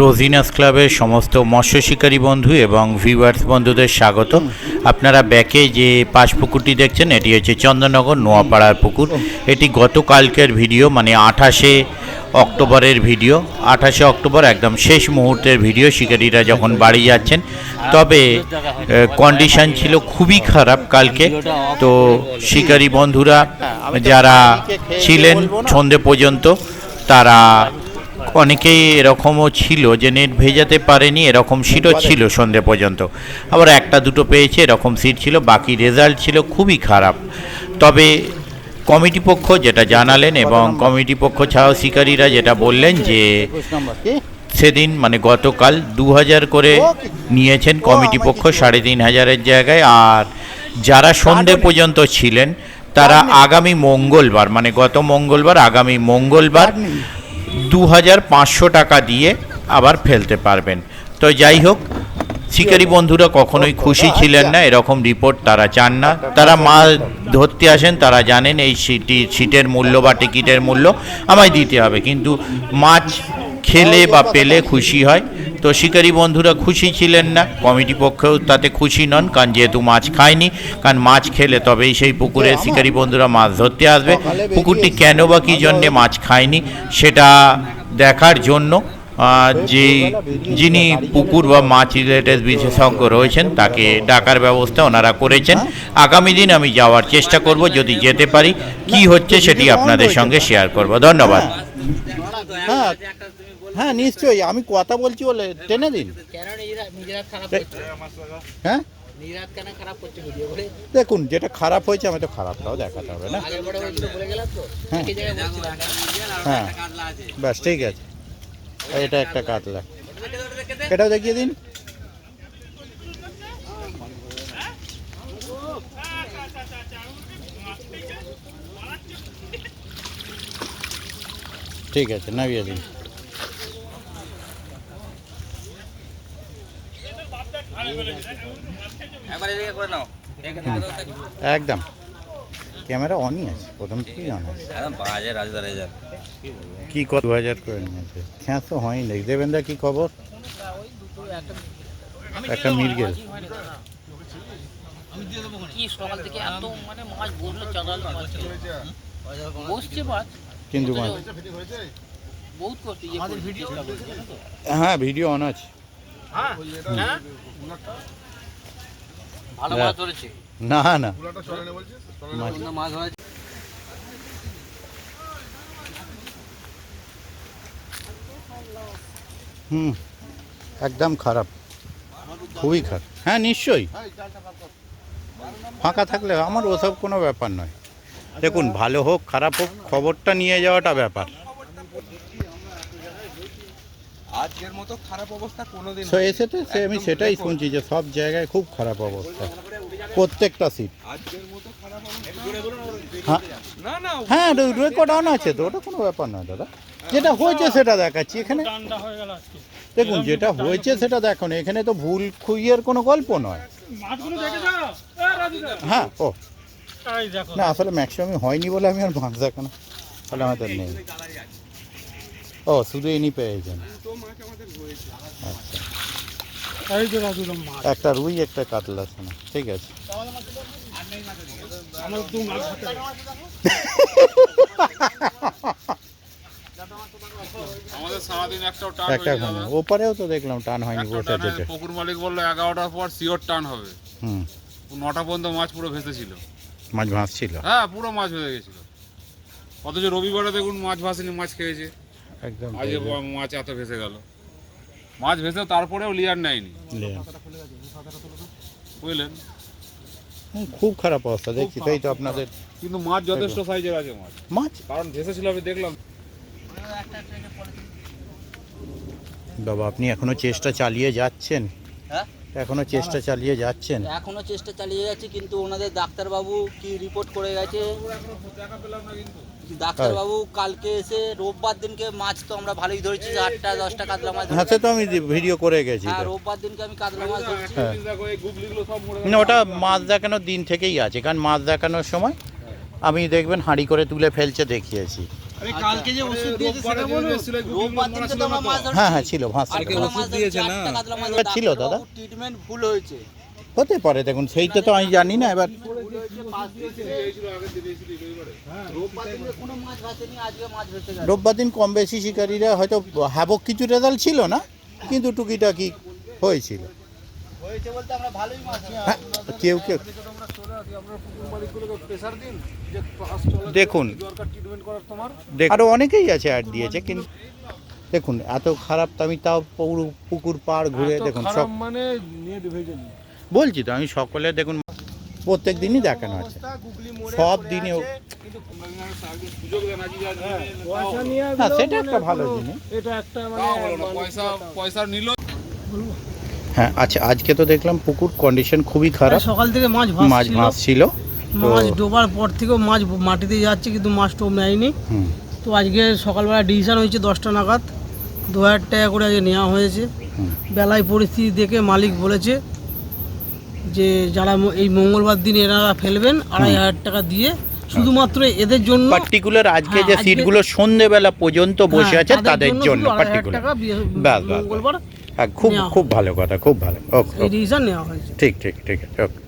রোজিনাস ক্লাবের সমস্ত মৎস্য শিকারী বন্ধু এবং ভিউয়ার্স বন্ধুদের স্বাগত। আপনারা ব্যাকে যে পাশ পুকুরটি দেখছেন, এটি হচ্ছে চন্দননগর নোয়াপাড়ার পুকুর। এটি গতকালকের ভিডিও মানে আঠাশে অক্টোবরের ভিডিও। আঠাশে অক্টোবর একদম শেষ মুহূর্তের ভিডিও, শিকারীরা যখন বাড়ি যাচ্ছেন। তবে কন্ডিশন ছিল খুবই খারাপ কালকে। তো শিকারী বন্ধুরা, যারা ছিলেন সন্ধে পর্যন্ত, তারা অনেকেই এরকমও ছিল যে নেট ভেজাতে পারেনি এরকম সিটও ছিল সন্ধে পর্যন্ত। আবার একটা দুটো পেয়েছে এরকম সিট ছিল বাকি রেজাল্ট ছিল খুবই খারাপ। তবে কমিটি পক্ষ যেটা জানালেন এবং কমিটি পক্ষ ছাড়াও শিকারীরা যেটা বললেন যে সেদিন মানে গতকাল দু হাজার করে নিয়েছেন কমিটি পক্ষ সাড়ে তিন হাজারের জায়গায়। আর যারা সন্ধে পর্যন্ত ছিলেন তারা আগামী মঙ্গলবার মানে গত মঙ্গলবার আগামী মঙ্গলবার দু হাজার পাঁচশো টাকা দিয়ে আবার ফেলতে পারবেন। তো যাই হোক, শিকারী বন্ধুরা কখনোই খুশি ছিলেন না, এরকম রিপোর্ট তারা চান না। তারা মাছ ধরতে আসেন, তারা জানেন এই সিটি সিটের মূল্য বা টিকিটের মূল্য আমায় দিতে হবে। কিন্তু মাছ খেলে বা পেলে খুশি হয়। তো শিকারী বন্ধুরা খুশি ছিলেন না। কমিটি পক্ষেও তাতে খুশি নন, কারণ যেহেতু মাছ খায়নি, কারণ মাছ খেলে তবেই সেই পুকুরে শিকারী বন্ধুরা মাছ ধরতে আসবে। পুকুরটি কেন বা কী জন্যে মাছ খায়নি, সেটা দেখার জন্য যে যিনি পুকুর বা মাছ রিলেটেড বিশেষজ্ঞ রয়েছেন, তাকে ডাকার ব্যবস্থা ওনারা করেছেন। আগামী দিন আমি যাওয়ার চেষ্টা করব, যদি যেতে পারি। কি হচ্ছে সেটি আপনাদের সঙ্গে শেয়ার করব। ধন্যবাদ। হ্যাঁ নিশ্চয়ই। আমি কথা বলছি বলে টেনে দিন। হ্যাঁ? দেখুন যেটা খারাপ হয়েছে আমি তো খারাপটাও দেখাতে হবে না। হ্যাঁ। হ্যাঁ। ব্যাস ঠিক আছে। এটা একটা কাতলা। এটাও দেখিয়ে দিন। ঠিক আছে নামিয়ে দিন। একদম। ক্যামেরা অনই আছে প্রথম থেকেই অন আছে। কি কত দু হাজার করে নিয়েছে। খ্যাঁ তো হয়নি। দেখ দেবেন্দা কি খবর? একটা মির্গেল। কি সকাল মানে কিন্তু ইয়ে হ্যাঁ ভিডিও অন আছে। না। না মাছ। অন্য মাছ ধরা হুম একদম খারাপ। খুবই খারাপ। হ্যাঁ নিশ্চয়ই। ফাঁকা থাকলে আমার ওসব কোনো ব্যাপার নয়। দেখুন ভালো হোক খারাপ হোক খবরটা নিয়ে যাওয়াটা ব্যাপার। আজকের মতো খারাপ অবস্থা কোনোদিন সো এসে তো সে আমি সেটাই শুনছি যে সব জায়গায় খুব খারাপ অবস্থা। প্রত্যেকটা সিট আজকের মতো খারাপ হ্যাঁ। না না হ্যাঁ রেকর্ড অন আছে তো ওটা কোনো ব্যাপার নয় দাদা। যেটা হয়েছে সেটা দেখাচ্ছি এখানে। দেখুন যেটা হয়েছে সেটা দেখুন এখানে তো ভুল খুইয়ের কোনো গল্প নয়। হ্যাঁ ও। না আসলে ম্যাক্সিমাম হয়নি বলে আমি আর মাছ দেখানো তাহলে আমাদের নেই। ও শুধু ইনি পেয়েছেন আচ্ছা একটা রুই একটা কাতলা শোনা ঠিক আছে। আমাদের সারাদিন একটাও একটা হয়ে ওপারেও তো দেখলাম টান হয়নি একটা বসে যেতে পুকুর মালিক বলল এগারোটার পর শিওর টান হবে। হুম। নটা পর্যন্ত মাছ পুরো ভেসেছিল। মাছ ভাসছিল? হ্যাঁ পুরো মাছ ভেসে গেছিল। অথচ রবিবারে দেখুন মাছ ভাসেনি মাছ খেয়েছে। একদম আজকে ব- মাছ এত ভেসে গেল। মাছ ভেসে তারপরেও লিয়ার নেয়নি। বুঝলেন? খুব খারাপ অবস্থা দেখছি তাই তো আপনাদের কিন্তু মাছ যথেষ্ট সাইজের আছে মাছ। মাছ? কারণ ভেসেছিল আমি দেখলাম। বাবা আপনি এখনও চেষ্টা চালিয়ে যাচ্ছেন। হ্যাঁ? এখনও চেষ্টা চালিয়ে যাচ্ছেন। এখনও চেষ্টা চালিয়ে যাচ্ছে কিন্তু ওনাদের ডাক্তারবাবু কি রিপোর্ট করে গেছে? ডাক্তারবাবু কালকে এসে রোববার দিনকে মাছ তো আমরা ভালোই ধরেছি আটটা দশটা কাতলা মাছ হ্যাঁ সে তো আমি ভিডিও করে গেছি হ্যাঁ রোববার দিনকে আমি কাতলা মাছ ধরেছি। হ্যাঁ। দেখো এই গুগলিগুলো সব মরে না ওটা মাছ দেখানোর দিন থেকেই আছে কারণ মাছ দেখানোর সময় আমি দেখবেন হাঁড়ি করে তুলে ফেলছে দেখিয়েছি। কালকে যে ওষুধ দিয়েছে সেটা বলুন। রোববার দিনকে তো আমরা মাছ ধরছি। হ্যাঁ হ্যাঁ ছিল ভাস দিয়েছে না ছিল দাদা। ট্রিটমেন্ট ভুল হয়েছে। হতে পারে দেখুন সেইটা তো আমি জানি না এবার রোববার দিন কম বেশি শিকারীরা হয়তো হ্যাবক কিছু রেজাল্ট ছিল না কিন্তু টুকিটাকি হয়েছিল। হ্যাঁ কেউ কেউ দেখুন। দেখ- আরও অনেকেই আছে অ্যাড দিয়েছে কিন্তু দেখুন এত খারাপ তো আমি তাও পুকুর পাড় ঘুরে দেখুন সব মানে বলছি তো আমি সকলে দেখুন প্রত্যেক দিনই দেখানো আছে সব দিনে হ্যাঁ সেটা একটা ভালো জিনিস। হ্যাঁ আচ্ছা আজকে তো দেখলাম পুকুর কন্ডিশন খুবই খারাপ। সকাল থেকে মাছ মাছ ভাসছিল। তো মাছ ডোবার পর থেকেও মাছ মাটিতে যাচ্ছে কিন্তু মাছ টোপ নেয়নি তো আজকে সকালবেলা ডিসিশন হয়েছে দশটা নাগাদ। দু হাজার টাকা করে আজকে নেওয়া হয়েছে। বেলায় পরিস্থিতি দেখে মালিক বলেছে যে যারা এই মঙ্গলবার দিন এনারা ফেলবেন আড়াই হাজার টাকা দিয়ে শুধুমাত্র এদের জন্য পার্টিকুলার আজকে হ্যাঁ, যে সিটগুলো সন্ধেবেলা পর্যন্ত বসে হ্যাঁ, আছে তাদের জন্য পার্টিকুলার। বাস, বাস। হ্যাঁ খুব খুব ভালো কথা খুব ভালো। ওকে ঠিক ঠিক ঠিক আছে ওকে।